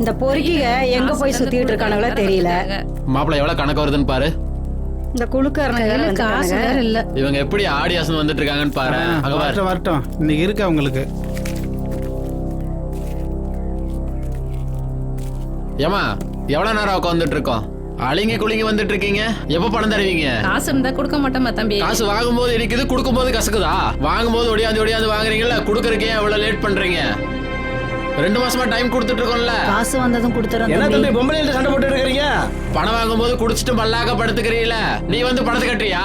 இந்த பொறுக்கிக எங்க போய் சுத்திட்டு இருக்கானுங்களோ தெரியல. மாப்பிள்ளை எவ்வளவு கணக்கு வருதுன்னு பாரு. இந்த கையில காசு. வேற இல்ல. இவங்க எப்படி ஆடி அசந்து வந்துட்டு இருக்காங்கன்னு பாரு அங்க வரட்டும் வரட்டும். இன்னைக்கு இருக்கு அவங்களுக்கு. ஏமா எவ்வளவு நேரம் உட்காந்துட்டு இருக்கோம்? அழிங்க குளிங்க வந்துட்டு இருக்கீங்க எப்ப பணம் தருவீங்க? காசு இருந்தா கொடுக்க மாட்டோமா தம்பி? காசு வாங்கும்போது இருக்குது கொடுக்கும்போது கசக்குதா? வாங்கும்போது ஒடியாந்து ஒடியாந்து வாங்குறீங்கல்ல கொடுக்கறதுக்கு ஏன் இவ்வளவு லேட் பண்றீங்க. ரெண்டு மாசமா டைம் கொடுத்துட்டு இருக்கோம்ல காசு வந்ததும் கொடுத்துறோம் என்ன தம்பி. பொம்பளைகிட்ட சண்டை போட்டு இருக்கிறீங்க? பணம் வாங்கும்போது குடிச்சிட்டு மல்லாக்க படுத்துக்கிறீல நீ வந்து பணத்தை கட்டுறியா?